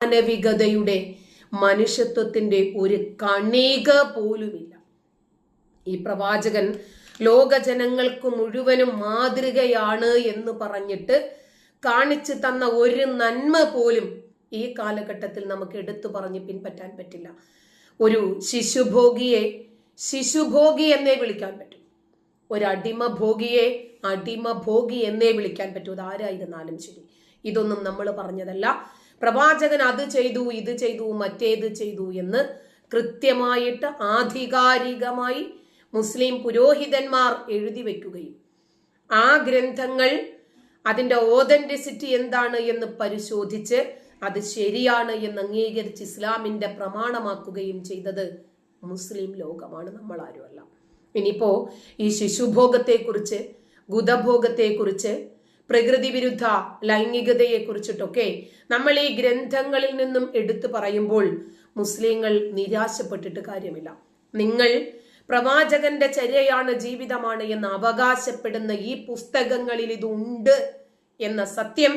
മാനവികതയുടെ മനുഷ്യത്വത്തിന്റെ ഒരു കണിക പോലുമില്ല. ഈ പ്രവാചകൻ ലോകജനങ്ങൾക്ക് മുഴുവനും മാതൃകയാണ് എന്ന് പറഞ്ഞിട്ട് കാണിച്ചു തന്ന ഒരു നന്മ പോലും ഈ കാലഘട്ടത്തിൽ നമുക്ക് എടുത്തു പറഞ്ഞ് പിൻപറ്റാൻ പറ്റില്ല. ഒരു ശിശുഭോഗിയെ ശിശുഭോഗി എന്നേ വിളിക്കാൻ പറ്റും. ഒരു അടിമഭോഗിയെ അടിമഭോഗി എന്നേ വിളിക്കാൻ പറ്റൂ. അതാരായിരുന്നാലും ശരി. ഇതൊന്നും നമ്മൾ പറഞ്ഞതല്ല. പ്രവാചകൻ അത് ചെയ്തു ഇത് ചെയ്തു മറ്റേത് ചെയ്തു എന്ന് കൃത്യമായിട്ട് ആധികാരികമായി മുസ്ലിം പുരോഹിതന്മാർ എഴുതി വയ്ക്കുകയും ആ ഗ്രന്ഥങ്ങൾ അതിന്റെ ഓതന്റിസിറ്റി എന്താണ് എന്ന് പരിശോധിച്ച് അത് ശരിയാണ് എന്ന് അംഗീകരിച്ച് ഇസ്ലാമിന്റെ പ്രമാണമാക്കുകയും ചെയ്തത് മുസ്ലിം ലോകമാണ് നമ്മൾ ആരുമല്ല ഇനിയിപ്പോ ഈ ശിശുഭോഗത്തെക്കുറിച്ച് ഗുദഭോഗത്തെക്കുറിച്ച് പ്രകൃതി വിരുദ്ധ ലൈംഗികതയെ കുറിച്ചിട്ടൊക്കെ നമ്മൾ ഈ ഗ്രന്ഥങ്ങളിൽ നിന്നും എടുത്തു പറയുമ്പോൾ മുസ്ലിങ്ങൾ നിരാശപ്പെട്ടിട്ട് കാര്യമില്ല. നിങ്ങൾ പ്രവാചകന്റെ ചര്യയാണ് ജീവിതമാണ് എന്ന് അവകാശപ്പെടുന്ന ഈ പുസ്തകങ്ങളിൽ ഇതുണ്ട് എന്ന സത്യം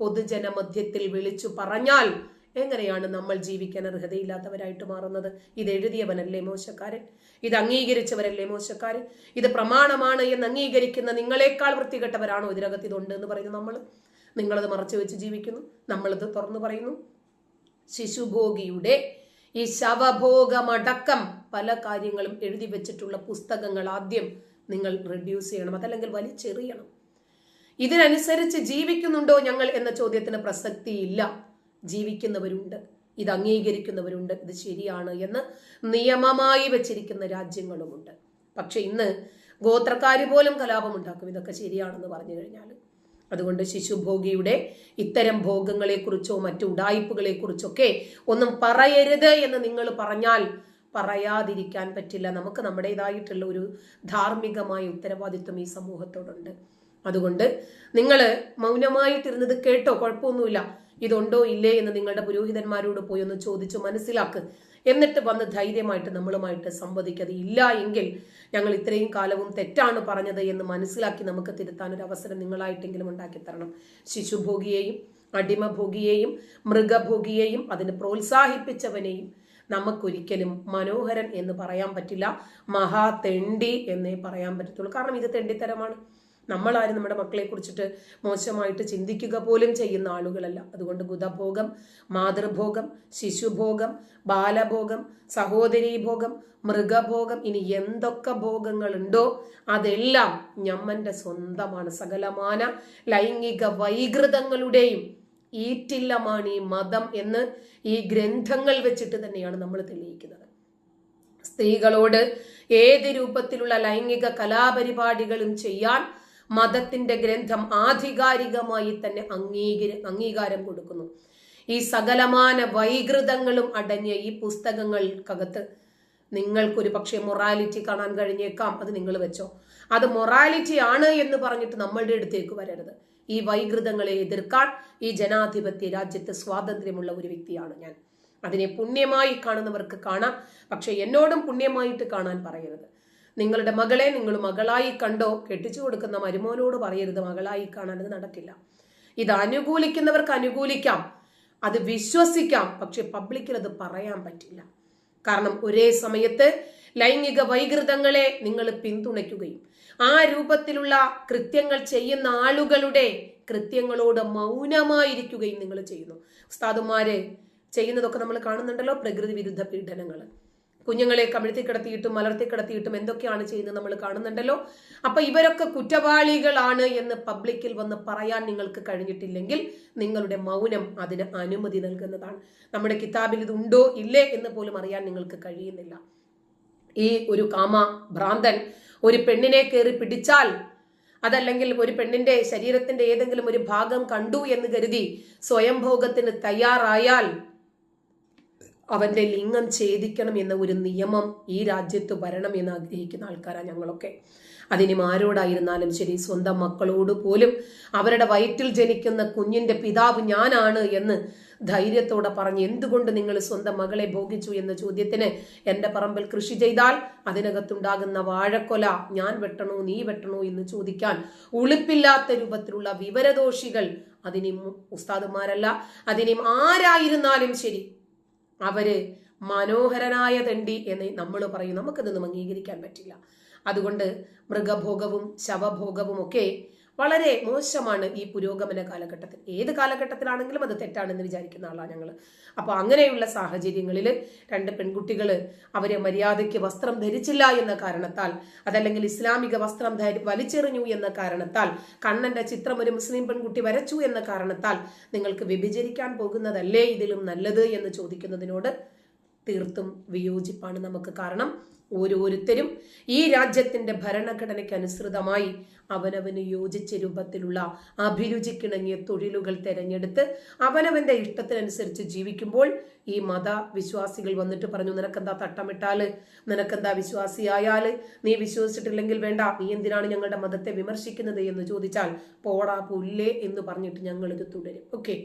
പൊതുജനമധ്യത്തിൽ വിളിച്ചു പറഞ്ഞാൽ എങ്ങനെയാണ് നമ്മൾ ജീവിക്കാൻ അർഹതയില്ലാത്തവരായിട്ട് മാറുന്നത്? ഇത് എഴുതിയവനല്ലേ മോശക്കാരൻ? ഇത് അംഗീകരിച്ചവരല്ലേ മോശക്കാരൻ? ഇത് പ്രമാണമാണ് എന്ന് അംഗീകരിക്കുന്ന നിങ്ങളെക്കാൾ വൃത്തികെട്ടവരാണോ ഇതിനകത്ത് ഇതുണ്ട് എന്ന് പറയുന്നു നമ്മൾ നിങ്ങളത് മറച്ചു വെച്ച് ജീവിക്കുന്നു. നമ്മളിത് തുറന്നു പറയുന്നു. ശിശുഭോഗിയുടെ ഈ ശവഭോഗമടക്കം പല കാര്യങ്ങളും എഴുതി വെച്ചിട്ടുള്ള പുസ്തകങ്ങൾ ആദ്യം നിങ്ങൾ റെഡ്യൂസ് ചെയ്യണം അതല്ലെങ്കിൽ വലിച്ചെറിയണം. ഇതിനനുസരിച്ച് ജീവിക്കുന്നുണ്ടോ ഞങ്ങൾ എന്ന ചോദ്യത്തിന് പ്രസക്തിയില്ല. ജീവിക്കുന്നവരുണ്ട്. ഇത് അംഗീകരിക്കുന്നവരുണ്ട്. ഇത് ശരിയാണ് എന്ന് നിയമമായി വെച്ചിരിക്കുന്ന രാജ്യങ്ങളുമുണ്ട്. പക്ഷെ ഇന്ന് ഗോത്രക്കാർ പോലും കലാപമുണ്ടാക്കും. ഇതൊക്കെ ശരിയാണെന്ന് പറഞ്ഞു കഴിഞ്ഞാൽ അതുകൊണ്ട് ശിശുഭോഗിയുടെ ഇത്തരം ഭോഗങ്ങളെക്കുറിച്ചോ മറ്റു ഉടായ്പകളെക്കുറിച്ചൊക്കെ ഒന്നും പറയരുത് എന്ന് നിങ്ങൾ പറഞ്ഞാൽ പറയാതിരിക്കാൻ പറ്റില്ല. നമുക്ക് നമ്മുടേതായിട്ടുള്ള ഒരു ധാർമ്മികമായ ഉത്തരവാദിത്വം ഈ സമൂഹത്തോടുണ്ട്. അതുകൊണ്ട് നിങ്ങൾ മൗനമായിട്ടിരുന്നത് കേട്ടോ? കുഴപ്പമൊന്നുമില്ല. ഇതുണ്ടോ ഇല്ലേ എന്ന് നിങ്ങളുടെ പുരോഹിതന്മാരോട് പോയി ഒന്ന് ചോദിച്ചു മനസ്സിലാക്ക്. എന്നിട്ട് വന്ന് ധൈര്യമായിട്ട് നമ്മളുമായിട്ട് സംവദിക്കത് ഇല്ല എങ്കിൽ ഞങ്ങൾ ഇത്രയും കാലവും തെറ്റാണ് പറഞ്ഞത് എന്ന് മനസ്സിലാക്കി നമുക്ക് തിരുത്താൻ ഒരു അവസരം നിങ്ങളായിട്ടെങ്കിലും ഉണ്ടാക്കി തരണം. ശിശുഭോഗിയെയും അടിമഭോഗിയെയും മൃഗഭോഗിയെയും അതിന് പ്രോത്സാഹിപ്പിച്ചവനെയും നമുക്കൊരിക്കലും മനോഹരൻ എന്ന് പറയാൻ പറ്റില്ല. മഹാ തെണ്ടി എന്നേ പറയാൻ പറ്റത്തുള്ളൂ. കാരണം ഇത് തെണ്ടിത്തരമാണ്. നമ്മളാരും നമ്മുടെ മക്കളെ കുറിച്ചിട്ട് മോശമായിട്ട് ചിന്തിക്കുക പോലും ചെയ്യുന്ന ആളുകളല്ല. അതുകൊണ്ട് ഗുദഭോഗം മാതൃഭോഗം ശിശുഭോഗം ബാലഭോഗം സഹോദരീഭോഗം മൃഗഭോഗം ഇനി എന്തൊക്കെ ഭോഗങ്ങളുണ്ടോ അതെല്ലാം ഞമ്മന്റെ സ്വന്തമാണ്. സകലമാന ലൈംഗിക വൈകൃതങ്ങളുടെയും ഈറ്റില്ലമാണ് ഈ മതം എന്ന് ഈ ഗ്രന്ഥങ്ങൾ വെച്ചിട്ട് തന്നെയാണ് നമ്മൾ തെളിയിക്കുന്നത്. സ്ത്രീകളോട് ഏത് രൂപത്തിലുള്ള ലൈംഗിക കലാപരിപാടികളും ചെയ്യാൻ മതത്തിന്റെ ഗ്രന്ഥം ആധികാരികമായി തന്നെ അംഗീകര അംഗീകാരം കൊടുക്കുന്നു. ഈ സകലമാന വൈകൃതങ്ങളും അടങ്ങിയ ഈ പുസ്തകങ്ങൾക്കകത്ത് നിങ്ങൾക്കൊരു പക്ഷേ മൊറാലിറ്റി കാണാൻ കഴിഞ്ഞേക്കാം. അത് നിങ്ങൾ വെച്ചോ. അത് മൊറാലിറ്റി ആണ് എന്ന് പറഞ്ഞിട്ട് നമ്മളുടെ അടുത്തേക്ക് വരരുത്. ഈ വൈകൃതങ്ങളെ എതിർക്കാൻ ഈ ജനാധിപത്യ രാജ്യത്ത് സ്വാതന്ത്ര്യമുള്ള ഒരു വ്യക്തിയാണ് ഞാൻ. അതിനെ പുണ്യമായി കാണുന്നവർക്ക് കാണാം. പക്ഷെ എന്നോടും പുണ്യമായിട്ട് കാണാൻ പറയരുത്. നിങ്ങളുടെ മകളെ നിങ്ങൾ മകളായി കണ്ടോ? കെട്ടിച്ചു കൊടുക്കുന്ന മരുമോനോട് പറയരുത്. മകളായി കാണാൻ നടക്കില്ല. ഇത് അനുകൂലിക്കുന്നവർക്ക് അനുകൂലിക്കാം. അത് വിശ്വസിക്കാം. പക്ഷെ പബ്ലിക്കിൽ അത് പറയാൻ പറ്റില്ല. കാരണം ഒരേ സമയത്ത് ലൈംഗിക വൈകൃതങ്ങളെ നിങ്ങൾ പിന്തുണയ്ക്കുകയും ആ രൂപത്തിലുള്ള കൃത്യങ്ങൾ ചെയ്യുന്ന ആളുകളുടെ കൃത്യങ്ങളോട് മൗനമായിരിക്കുകയും നിങ്ങൾ ചെയ്യുന്നു. ഉസ്താദുമാരെ ചെയ്യുന്നതൊക്കെ നമ്മൾ കാണുന്നുണ്ടല്ലോ. പ്രകൃതി വിരുദ്ധ പീഡനങ്ങൾ കുഞ്ഞുങ്ങളെ കമിഴ്ത്തി കിടത്തിയിട്ടും മലർത്തി കിടത്തിയിട്ടും എന്തൊക്കെയാണ് ചെയ്യുന്നത് നമ്മൾ കാണുന്നുണ്ടല്ലോ. അപ്പൊ ഇവരൊക്കെ കുറ്റവാളികളാണ് എന്ന് പബ്ലിക്കിൽ വന്ന് പറയാൻ നിങ്ങൾക്ക് കഴിഞ്ഞിട്ടില്ലെങ്കിൽ നിങ്ങളുടെ മൗനം അതിന് അനുമതി നൽകുന്നതാണ്. നമ്മുടെ കിതാബിൽ ഇത് ഉണ്ടോ ഇല്ലേ? എന്ന് പോലും അറിയാൻ നിങ്ങൾക്ക് കഴിയുന്നില്ല. ഈ ഒരു കാമ ഭ്രാന്തൻ ഒരു പെണ്ണിനെ കയറി പിടിച്ചാൽ അതല്ലെങ്കിൽ ഒരു പെണ്ണിന്റെ ശരീരത്തിന്റെ ഏതെങ്കിലും ഒരു ഭാഗം കണ്ടു എന്ന് കരുതി സ്വയംഭോഗത്തിന് തയ്യാറായാൽ അവന്റെ ലിംഗം ഛേദിക്കണം എന്ന ഒരു നിയമം ഈ രാജ്യത്ത് വരണം എന്ന് ആഗ്രഹിക്കുന്ന ആൾക്കാരാണ് ഞങ്ങളൊക്കെ. അതിനും ആരോടായിരുന്നാലും ശരി സ്വന്തം മക്കളോട് പോലും അവരുടെ വയറ്റിൽ ജനിക്കുന്ന കുഞ്ഞിന്റെ പിതാവ് ഞാനാണ് എന്ന് ധൈര്യത്തോടെ പറഞ്ഞ് എന്തുകൊണ്ട് നിങ്ങൾ സ്വന്തം മകളെ ഭോഗിച്ചു എന്ന ചോദ്യത്തിന് എന്റെ പറമ്പിൽ കൃഷി ചെയ്താൽ അതിനകത്തുണ്ടാകുന്ന വാഴക്കൊല ഞാൻ വെട്ടണോ നീ വെട്ടണോ എന്ന് ചോദിക്കാൻ ഉളുപ്പില്ലാത്ത രൂപത്തിലുള്ള വിവരദോഷികൾ അതിനും ഉസ്താദുമാരല്ല അതിനും ആരായിരുന്നാലും ശരി അവർ മനോഹരനായ തണ്ടി എന്ന് നമ്മൾ പറയും. നമുക്കതൊന്നും അംഗീകരിക്കാൻ പറ്റില്ല. അതുകൊണ്ട് മൃഗഭോഗവും ശവഭോഗവും ഒക്കെ വളരെ മോശമാണ് ഈ പുരോഗമന കാലഘട്ടത്തിൽ. ഏത് കാലഘട്ടത്തിലാണെങ്കിലും അത് തെറ്റാണെന്ന് വിചാരിക്കുന്ന ആളാണ് ഞങ്ങൾ അപ്പോൾ അങ്ങനെയുള്ള സാഹചര്യങ്ങളിൽ രണ്ട് പെൺകുട്ടികൾ അവരെ മര്യാദയ്ക്ക് വസ്ത്രം ധരിച്ചില്ല എന്ന കാരണത്താൽ അതല്ലെങ്കിൽ ഇസ്ലാമിക വസ്ത്രം വലിച്ചെറിഞ്ഞു എന്ന കാരണത്താൽ കണ്ണന്റെ ചിത്രം ഒരു മുസ്ലിം പെൺകുട്ടി വരച്ചു എന്ന കാരണത്താൽ നിങ്ങൾക്ക് വ്യഭിചരിക്കാൻ പോകുന്നതല്ലേ ഇതിലും നല്ലത് എന്ന് ചോദിക്കുന്നതിനോട് തീർത്തും വിയോജിപ്പാണ് നമുക്ക് കാരണം ഓരോരുത്തരും ഈ രാജ്യത്തിന്റെ ഭരണഘടനയ്ക്ക് അനുസൃതമായി അവനവന് യോജിച്ച രൂപത്തിലുള്ള അഭിരുചിക്കിണങ്ങിയ തൊഴിലുകൾ തിരഞ്ഞെടുത്ത് അവനവന്റെ ഇഷ്ടത്തിനനുസരിച്ച് ജീവിക്കുമ്പോൾ ഈ മത വിശ്വാസികൾ വന്നിട്ട് പറഞ്ഞു നിനക്കെന്താ തട്ടമിട്ടാൽ നിനക്കെന്താ വിശ്വാസിയായാൽ നീ വിശ്വസിച്ചിട്ടില്ലെങ്കിൽ വേണ്ട നീ എന്തിനാണ് ഞങ്ങളുടെ മതത്തെ വിമർശിക്കുന്നത്? എന്ന് ചോദിച്ചാൽ പോടാ പുല്ലേ എന്ന് പറഞ്ഞിട്ട് ഞങ്ങളിത് തുടരും. ഓക്കെ?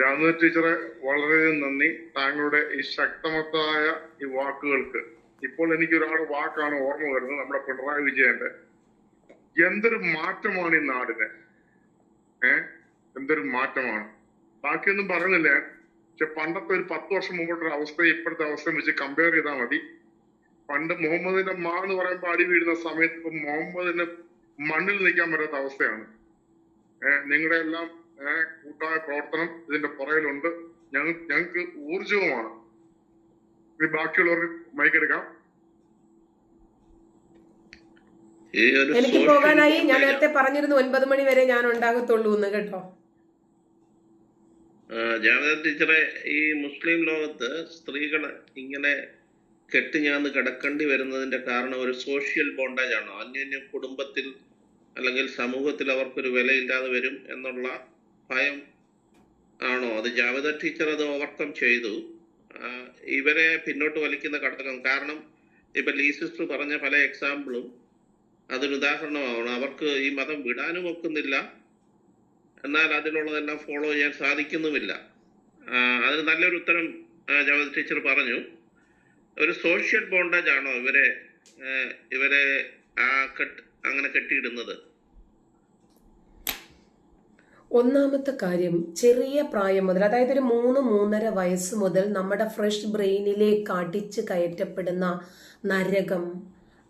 ജാനുവരി ടീച്ചറെ വളരെയധികം നന്ദി. താങ്കളുടെ ഈ ശക്തമത്തായ ഈ വാക്കുകൾക്ക്. ഇപ്പോൾ എനിക്ക് ഒരാളുടെ വാക്കാണ് ഓർമ്മ വരുന്നത് നമ്മുടെ പിണറായി വിജയന്റെ. എന്തൊരു മാറ്റമാണ് ഈ നാടിന്? ഏ? എന്തൊരു മാറ്റമാണ്? ബാക്കിയൊന്നും പറഞ്ഞില്ല പക്ഷെ പണ്ടത്തെ ഒരു പത്ത് വർഷം മുമ്പോട്ടൊരു അവസ്ഥ ഇപ്പോഴത്തെ അവസ്ഥയും വെച്ച് കമ്പയർ ചെയ്താൽ മതി. പണ്ട് മുഹമ്മദിന്റെ മാ എന്ന് പറയുമ്പോൾ അടി വീഴുന്ന സമയത്ത് ഇപ്പൊ മുഹമ്മദിന് മണ്ണിൽ നിൽക്കാൻ പറ്റാത്ത അവസ്ഥയാണ്. നിങ്ങളുടെ എല്ലാം കൂട്ടായ പ്രവർത്തനം ഇതിന്റെ പുറകിലുണ്ട്. ഞങ്ങൾ ഞങ്ങൾക്ക് ഊർജവുമാണ് ഇനി ബാക്കിയുള്ളവർക്ക് മൈക്കെടുക്കാം എനിക്ക് പോകാനായി. ഞാൻ നേരത്തെ പറഞ്ഞിരുന്നു ഒൻപത് മണി വരെ ഞാൻ ഉണ്ടാകത്തുള്ളൂ എന്ന് കേട്ടോ. ജാവേദ ടീച്ചറെ ഈ മുസ്ലിം ലോകത്ത് സ്ത്രീകൾ ഇങ്ങനെ കെട്ടിഞ്ഞാന്ന് കിടക്കേണ്ടി വരുന്നതിന്റെ കാരണം ഒരു സോഷ്യൽ ബോണ്ടേജ് ആണോ? അന്യോന്യം കുടുംബത്തിൽ അല്ലെങ്കിൽ സമൂഹത്തിൽ അവർക്കൊരു വിലയില്ലാതെ വരും എന്നുള്ള ഭയം ആണോ? അത് ജാവേദ ടീച്ചർ അത് ഓവർകം ചെയ്തു. ഇവരെ പിന്നോട്ട് വലിക്കുന്ന ഘടകം. കാരണം ഇപ്പൊ ലീ സിസ്റ്റർ പറഞ്ഞ പല എക്സാമ്പിളും അതൊരു ഉദാഹരണമാണ്. അവർക്ക് ഈ മതം വിടാനും ഒക്കുന്നില്ല. എന്നാൽ അതിനുള്ളതെല്ലാം ഫോളോ ചെയ്യാൻ സാധിക്കുന്നുമില്ല. അതിന് നല്ലൊരു ഉത്തരം ആ, ടീച്ചർ പറഞ്ഞു. ഒരു സോഷ്യൽ ബോണ്ടേജ് ആണോ ഇവരെ ഇവരെ ആ കെട്ട് അങ്ങനെ കെട്ടിയിടുന്നത്? ഒന്നാമത്തെ കാര്യം ചെറിയ പ്രായം മുതൽ അതായത് ഒരു മൂന്ന് മൂന്നര വയസ്സ് മുതൽ നമ്മുടെ ഫ്രഷ് ബ്രെയിനിലേക്ക് അടിച്ച് കയറ്റപ്പെടുന്ന നരകം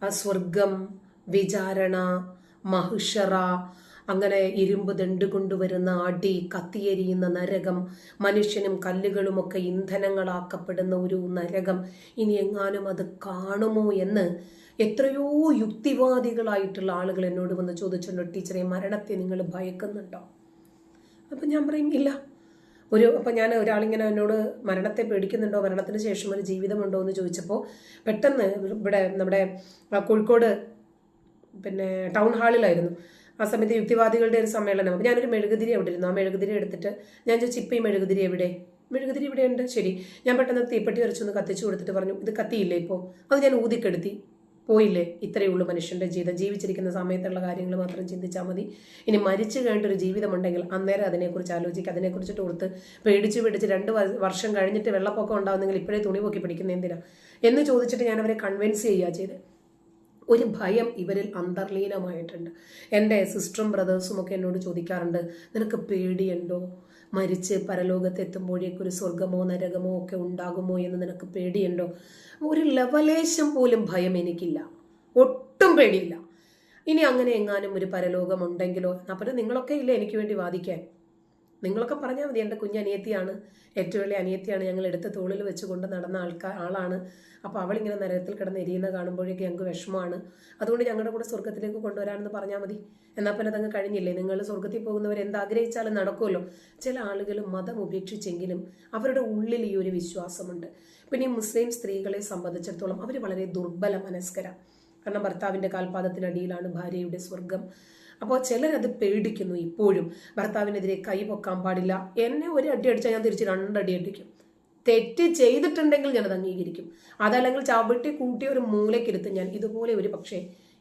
സ്വർഗം വിചാരണ മഹിഷറ അങ്ങനെ ഇരുമ്പ് ദണ്ട് കൊണ്ടുവരുന്ന അടി കത്തിയെരിയുന്ന നരകം മനുഷ്യനും കല്ലുകളുമൊക്കെ ഇന്ധനങ്ങളാക്കപ്പെടുന്ന ഒരു നരകം ഇനി എങ്ങാനും അത് കാണുമോ എന്ന് എത്രയോ യുക്തിവാദികളായിട്ടുള്ള ആളുകൾ എന്നോട് വന്ന് ചോദിച്ചിട്ടുണ്ട്. ടീച്ചറെ മരണത്തെ നിങ്ങൾ ഭയക്കുന്നുണ്ടോ? അപ്പം ഞാൻ പറയും ഇല്ല. ഒരു അപ്പം ഞാൻ ഒരാളിങ്ങനെ എന്നോട് മരണത്തെ പേടിക്കുന്നുണ്ടോ? മരണത്തിന് ശേഷം ഒരു ജീവിതമുണ്ടോ? എന്ന് ചോദിച്ചപ്പോൾ പെട്ടെന്ന് ഇവിടെ നമ്മുടെ കോഴിക്കോട് പിന്നെ ടൗൺ ഹാളിലായിരുന്നു. ആ സമയത്ത് യുക്തിവാദികളുടെ ഒരു സമ്മേളനം. അപ്പോൾ ഞാനൊരു മെഴുകുതിരി അവിടെ ഇരുന്നു. ആ മെഴുകുതിരി എടുത്തിട്ട് ഞാൻ ചോദിച്ചു ഇപ്പം ഈ മെഴുകുതിരി എവിടെ? മെഴുകുതിരി ഇവിടെ ഉണ്ട് ശരി. ഞാൻ പെട്ടെന്ന് തീപ്പെട്ടി വരച്ചൊന്ന് കത്തിച്ചു കൊടുത്തിട്ട് പറഞ്ഞു ഇത് കത്തിയില്ലേ ഇപ്പോൾ അത് ഞാൻ ഊതിക്കെടുത്തി. പോയില്ലേ? ഇത്രയേ ഉള്ളൂ മനുഷ്യന്റെ ജീവിതം. ജീവിച്ചിരിക്കുന്ന സമയത്തുള്ള കാര്യങ്ങൾ മാത്രം ചിന്തിച്ചാൽ മതി. ഇനി മരിച്ചു കഴിഞ്ഞിട്ടൊരു ജീവിതമുണ്ടെങ്കിൽ അന്നേരം അതിനെക്കുറിച്ച് ആലോചിക്കുക അതിനെക്കുറിച്ചിട്ട് ഓർത്ത് പേടിച്ച് പേടിച്ച് രണ്ട് വർഷം കഴിഞ്ഞിട്ട് വെള്ളപ്പൊക്കം ഉണ്ടാവുന്നെങ്കിൽ ഇപ്പോഴേ തുണി പൊക്കി പിടിക്കുന്ന എന്തിനാ? എന്ന് ചോദിച്ചിട്ട് ഞാൻ അവരെ കൺവിൻസ് ചെയ്യുക ചെയ്ത്. ഒരു ഭയം ഇവരിൽ അന്തർലീനമായിട്ടുണ്ട്. എന്റെ സിസ്റ്ററും ബ്രദേഴ്സും ഒക്കെ എന്നോട് ചോദിക്കാറുണ്ട് നിനക്ക് പേടിയുണ്ടോ? മരിച്ച് പരലോകത്തെത്തുമ്പോഴേക്കും ഒരു സ്വർഗമോ നരകമോ ഒക്കെ ഉണ്ടാകുമോ എന്ന് നിനക്ക് പേടിയുണ്ടോ? ഒരു ലവലേശം പോലും ഭയം എനിക്കില്ല. ഒട്ടും പേടിയില്ല. ഇനി അങ്ങനെ എങ്ങാനും ഒരു പരലോകം ഉണ്ടെങ്കിലോ അപ്പോൾ നിങ്ങളൊക്കെ ഇല്ലേ എനിക്ക് വേണ്ടി വാദിക്കാൻ? നിങ്ങളൊക്കെ പറഞ്ഞാൽ മതി എന്റെ കുഞ്ഞനിയത്തിയാണ്. ഏറ്റവും വലിയ അനിയത്തിയാണ് ഞങ്ങൾ എടുത്ത തോളിൽ വെച്ച് കൊണ്ട് നടന്ന ആൾക്കാർ ആളാണ്. അപ്പോൾ അവളിങ്ങനെ നരകത്തിൽ കിടന്ന് എരിയുന്ന കാണുമ്പോഴേക്കും ഞങ്ങൾക്ക് വിഷമമാണ്. അതുകൊണ്ട് ഞങ്ങളുടെ കൂടെ സ്വർഗത്തിലേക്ക് കൊണ്ടുവരാമെന്ന് പറഞ്ഞാൽ മതി. എന്നാൽ പിന്നെ അതങ്ങ് കഴിഞ്ഞില്ലേ? നിങ്ങൾ സ്വർഗത്തിൽ പോകുന്നവർ എന്താഗ്രഹിച്ചാലും നടക്കുമല്ലോ. ചില ആളുകൾ മതം ഉപേക്ഷിച്ചെങ്കിലും അവരുടെ ഉള്ളിൽ ഈ ഒരു വിശ്വാസമുണ്ട്. പിന്നെ ഈ മുസ്ലിം സ്ത്രീകളെ സംബന്ധിച്ചിടത്തോളം അവർ വളരെ ദുർബല മനസ്കരാണ് കാരണം ഭർത്താവിന്റെ കാൽപാദത്തിനടിയിലാണ് ഭാര്യയുടെ സ്വർഗം അപ്പോൾ ചിലരത് പേടിക്കുന്നു ഇപ്പോഴും. ഭർത്താവിനെതിരെ കൈ പൊക്കാൻ പാടില്ല. എന്നെ ഒരു അടി അടിച്ചാൽ ഞാൻ തിരിച്ച് രണ്ടടി അടിക്കും. തെറ്റ് ചെയ്തിട്ടുണ്ടെങ്കിൽ ഞാനത് അംഗീകരിക്കും. അതല്ലെങ്കിൽ ചവിട്ടി കൂട്ടി ഒരു മൂലക്കിരുത്ത് ഞാൻ ഇതുപോലെ ഒരു പക്ഷേ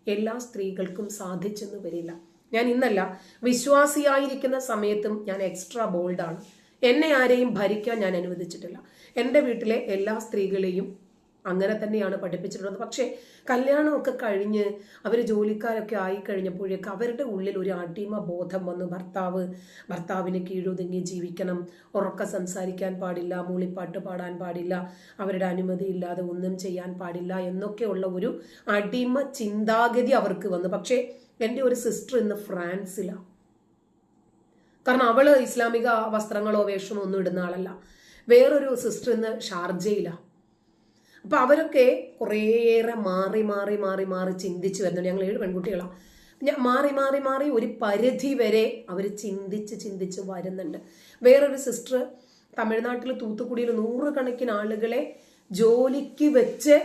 എല്ലാ സ്ത്രീകൾക്കും സാധിച്ചെന്ന് വരില്ല. ഞാൻ ഇന്നല്ല വിശ്വാസിയായിരിക്കുന്ന സമയത്തും ഞാൻ എക്സ്ട്രാ ബോൾഡാണ് എന്നെ ആരെയും ഭരിക്കാൻ ഞാൻ അനുവദിച്ചിട്ടില്ല. എന്റെ വീട്ടിലെ എല്ലാ സ്ത്രീകളെയും അങ്ങനെ തന്നെയാണ് പഠിപ്പിച്ചിട്ടുള്ളത്. പക്ഷേ കല്യാണമൊക്കെ കഴിഞ്ഞ് അവർ ജോലിക്കാരൊക്കെ ആയി കഴിഞ്ഞപ്പോഴേക്ക് അവരുടെ ഉള്ളിൽ ഒരു അടിമ ബോധം വന്നു ഭർത്താവ് ഭർത്താവിന് കീഴൊതുങ്ങി ജീവിക്കണം. ഉറക്ക സംസാരിക്കാൻ പാടില്ല മൂളിപ്പാട്ട് പാടാൻ പാടില്ല അവരുടെ അനുമതി ഇല്ലാതെ ഒന്നും ചെയ്യാൻ പാടില്ല എന്നൊക്കെയുള്ള ഒരു അടിമ ചിന്താഗതി അവർക്ക് വന്നു. പക്ഷേ എന്റെ ഒരു സിസ്റ്റർ ഇന്ന് ഫ്രാൻസിലാണ് കാരണം അവൾ ഇസ്ലാമിക വസ്ത്രങ്ങളോ വേഷമോ ഒന്നും ഇടുന്ന ആളല്ല. വേറൊരു സിസ്റ്റർ ഇന്ന് ഷാർജയിലാണ് അപ്പൊ അവരൊക്കെ കുറേയേറെ മാറി മാറി മാറി മാറി ചിന്തിച്ചു വരുന്നുണ്ട്. ഞങ്ങൾ ഏഴ് പെൺകുട്ടികളാണ്. ഞാൻ മാറി മാറി മാറി ഒരു പരിധി വരെ അവർ ചിന്തിച്ച് ചിന്തിച്ച് വരുന്നുണ്ട്. വേറൊരു സിസ്റ്റർ തമിഴ്നാട്ടിൽ തൂത്തുക്കുടിയിൽ നൂറുകണക്കിന് ആളുകളെ ജോലിക്ക് വെച്ച്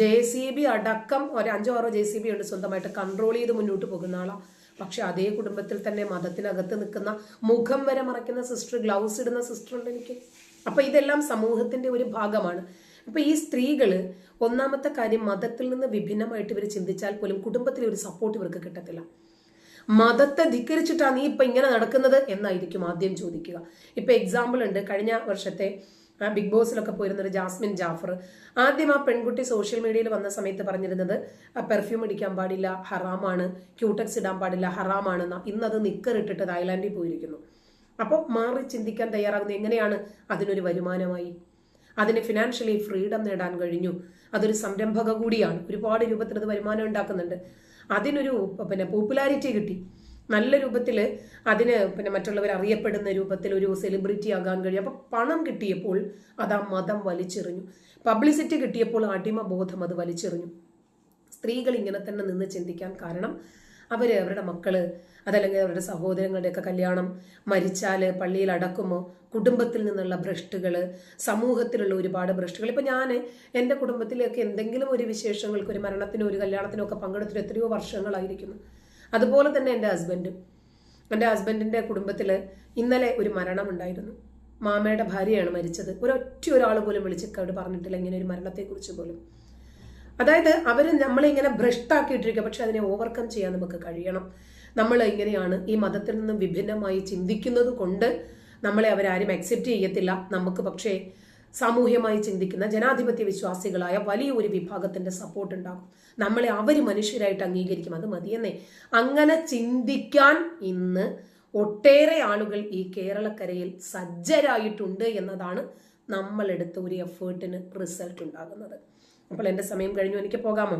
ജെ സി ബി അടക്കം ഒരു അഞ്ചോ ആറോ ജെ സി ബി ഉണ്ട് സ്വന്തമായിട്ട് കൺട്രോൾ ചെയ്ത് മുന്നോട്ട് പോകുന്ന ആളാണ് പക്ഷെ അതേ കുടുംബത്തിൽ തന്നെ മതത്തിനകത്ത് നിൽക്കുന്ന മുഖം വരെ മറയ്ക്കുന്ന സിസ്റ്റർ ഗ്ലൗസ് ഇടുന്ന സിസ്റ്റർ ഉണ്ട് എനിക്ക്. അപ്പൊ ഇതെല്ലാം സമൂഹത്തിന്റെ ഒരു ഭാഗമാണ്. അപ്പൊ ഈ സ്ത്രീകൾ ഒന്നാമത്തെ കാര്യം മതത്തിൽ നിന്ന് വിഭിന്നമായിട്ട് ഇവർ ചിന്തിച്ചാൽ പോലും കുടുംബത്തിലെ ഒരു സപ്പോർട്ട് ഇവർക്ക് കിട്ടത്തില്ല. മതത്തെ ധിക്കരിച്ചിട്ടാണ് നീ ഇപ്പൊ ഇങ്ങനെ നടക്കുന്നത് എന്നായിരിക്കും ആദ്യം ചോദിക്കുക. ഇപ്പൊ എക്സാമ്പിൾ ഉണ്ട്. കഴിഞ്ഞ വർഷത്തെ ബിഗ് ബോസിലൊക്കെ പോയിരുന്ന ഒരു ജാസ്മിൻ ജാഫർ. ആദ്യം ആ പെൺകുട്ടി സോഷ്യൽ മീഡിയയിൽ വന്ന സമയത്ത് പറഞ്ഞിരുന്നത് പെർഫ്യൂം അടിക്കാൻ പാടില്ല ഹറാമാണ്. ക്യൂടെക്സ് ഇടാൻ പാടില്ല ഹറാമാണ്. ഇന്നത് നിക്കറിട്ടിട്ട് തായ്ലാന്റിൽ പോയിരിക്കുന്നു. അപ്പോൾ മാറി ചിന്തിക്കാൻ തയ്യാറാകുന്നത് എങ്ങനെയാണ്? അതിനൊരു വരുമാനമായി. അതിന് ഫിനാൻഷ്യലി ഫ്രീഡം നേടാൻ കഴിഞ്ഞു. അതൊരു സംരംഭക കൂടിയാണ്. ഒരുപാട് രൂപത്തിൽ അത് വരുമാനം ഉണ്ടാക്കുന്നുണ്ട്. അതിനൊരു പിന്നെ പോപ്പുലാരിറ്റി കിട്ടി. നല്ല രൂപത്തിൽ അതിന് പിന്നെ മറ്റുള്ളവർ അറിയപ്പെടുന്ന രൂപത്തിൽ ഒരു സെലിബ്രിറ്റി ആകാൻ കഴിയും. അപ്പം പണം കിട്ടിയപ്പോൾ അത് ആ മതം വലിച്ചെറിഞ്ഞു. പബ്ലിസിറ്റി കിട്ടിയപ്പോൾ അടിമബോധം അത് വലിച്ചെറിഞ്ഞു. സ്ത്രീകൾ ഇങ്ങനെ തന്നെ നിന്ന് ചിന്തിക്കാൻ കാരണം അവർ അവരുടെ മക്കൾ അതല്ലെങ്കിൽ അവരുടെ സഹോദരങ്ങളുടെയൊക്കെ കല്യാണം മരിച്ചാൽ പള്ളിയിൽ അടക്കുമോ? കുടുംബത്തിൽ നിന്നുള്ള ഭ്രഷ്ടുകൾ സമൂഹത്തിലുള്ള ഒരുപാട് ഭ്രഷ്ടുകൾ ഇപ്പം ഞാൻ എന്റെ കുടുംബത്തിലേക്ക് എന്തെങ്കിലും ഒരു വിശേഷങ്ങൾക്ക് ഒരു മരണത്തിനോ ഒരു കല്യാണത്തിനോ ഒക്കെ പങ്കെടുത്തിട്ട് എത്രയോ വർഷങ്ങളായിരിക്കുന്നു. അതുപോലെ തന്നെ എന്റെ ഹസ്ബൻഡ്. എന്റെ ഹസ്ബൻഡിന്റെ കുടുംബത്തിൽ ഇന്നലെ ഒരു മരണം ഉണ്ടായിരുന്നു മാമയുടെ ഭാര്യയാണ് മരിച്ചത്. ഒരൊറ്റ ഒരാൾ പോലും വിളിച്ചിക്കോട് പറഞ്ഞിട്ടില്ല ഇങ്ങനെ ഒരു മരണത്തെക്കുറിച്ച് പോലും. അതായത് അവർ നമ്മളെ ഇങ്ങനെ ഭ്രഷ്ടാക്കിയിട്ടിരിക്കുക. പക്ഷെ അതിനെ ഓവർകം ചെയ്യാൻ നമുക്ക് കഴിയണം. നമ്മൾ ഇങ്ങനെയാണ് ഈ മതത്തിൽ നിന്നും വിഭിന്നമായി ചിന്തിക്കുന്നത് കൊണ്ട് നമ്മളെ അവരാരും അക്സെപ്റ്റ് ചെയ്യത്തില്ല. നമുക്ക് പക്ഷേ സാമൂഹ്യമായി ചിന്തിക്കുന്ന ജനാധിപത്യ വിശ്വാസികളായ വലിയ ഒരു വിഭാഗത്തിന്റെ സപ്പോർട്ട് ഉണ്ടാകും. നമ്മളെ അവർ മനുഷ്യരായിട്ട് അംഗീകരിക്കും. അത് മതിയെന്നേ. അങ്ങനെ ചിന്തിക്കാൻ ഇന്ന് ഒട്ടേറെ ആളുകൾ ഈ കേരളക്കരയിൽ സജ്ജരായിട്ടുണ്ട് എന്നതാണ് നമ്മളെടുത്ത ഒരു എഫേർട്ടിന് റിസൾട്ട് ഉണ്ടാകുന്നത്. അപ്പോൾ എന്റെ സമയം കഴിഞ്ഞു. എനിക്ക് പോകാമോ?